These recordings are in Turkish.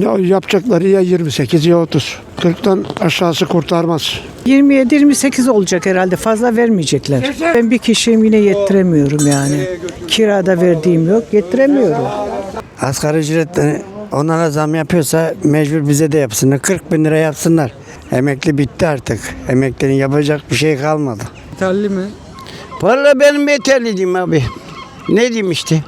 Ya yapacakları ya 28 ya 30. 40'tan aşağısı kurtarmaz. 27-28 olacak herhalde fazla vermeyecekler. Ben bir kişiyim yine yettiremiyorum yani. Kirada verdiğim yok yettiremiyorum. Asgari ücretten onlara zam yapıyorsa mecbur bize de yapsınlar. 40 bin lira yapsınlar. Emekli bitti artık. Emeklinin yapacak bir şey kalmadı. Yeterli mi? Vallahi benim yeterli diyeyim abi. Ne diyeyim işte.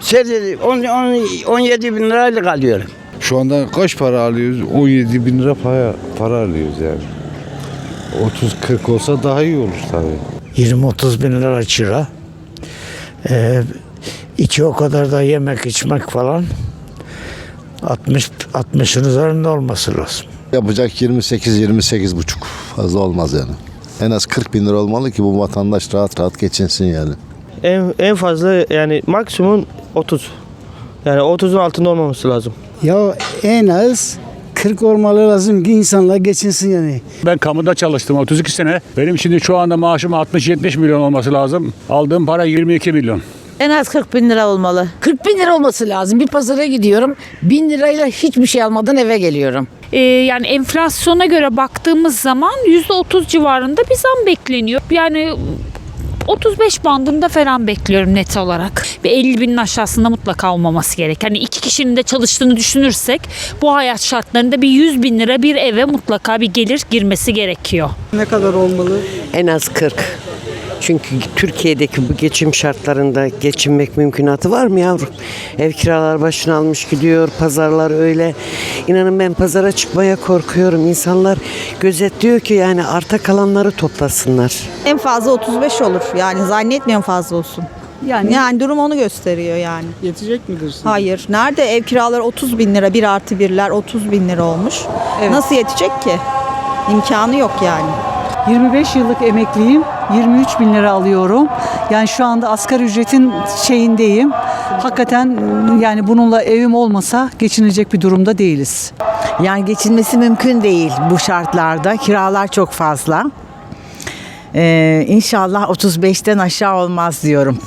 Şey dedi, 10, 10, 17 bin lirayla alıyorum. Şu anda kaç para alıyoruz? 17 bin lira para, para alıyoruz yani. 30-40 olsa daha iyi olur tabii. 20-30 bin lira kira. Ee, iki o kadar da yemek içmek falan. 60 60'ın üzerinde olması lazım. Yapacak 28-28 buçuk fazla olmaz yani. En az 40 bin lira olmalı ki bu vatandaş rahat rahat geçinsin yani. En, en fazla yani maksimum 30. Yani 30'un altında olmaması lazım. Ya en az 40 olmalı lazım ki insanlar geçinsin yani. Ben kamuda çalıştım 32 sene. Benim şimdi şu anda maaşım 60-70 milyon olması lazım. Aldığım para 22 milyon. En az 40 bin lira olmalı. 40 bin lira olması lazım. Bir pazara gidiyorum. Bin lirayla hiçbir şey almadan eve geliyorum. Ee, yani enflasyona göre baktığımız zaman %30 civarında bir zam bekleniyor. Yani 35 bandında falan bekliyorum net olarak. Ve 50 binin aşağısında mutlaka olmaması gerek. Hani iki kişinin de çalıştığını düşünürsek bu hayat şartlarında bir 100 bin lira bir eve mutlaka bir gelir girmesi gerekiyor. Ne kadar olmalı? En az 40. Çünkü Türkiye'deki bu geçim şartlarında geçinmek mümkünatı var mı yavrum? Ev kiralar başına almış gidiyor, pazarlar öyle. İnanın ben pazara çıkmaya korkuyorum. İnsanlar gözetliyor ki yani arta kalanları toplasınlar. En fazla 35 olur. Yani zannetmiyorum fazla olsun. Yani Yani durum onu gösteriyor yani. Yetecek midir? sizce? Hayır. Nerede ev kiraları 30 bin lira, 1 artı 1'ler 30 bin lira olmuş. Nasıl yetecek ki? İmkanı yok yani. 25 yıllık emekliyim. 23 bin lira alıyorum. Yani şu anda asgari ücretin şeyindeyim. Hakikaten yani bununla evim olmasa geçinecek bir durumda değiliz. Yani geçinmesi mümkün değil bu şartlarda. Kiralar çok fazla. Ee, inşallah 35'ten aşağı olmaz diyorum.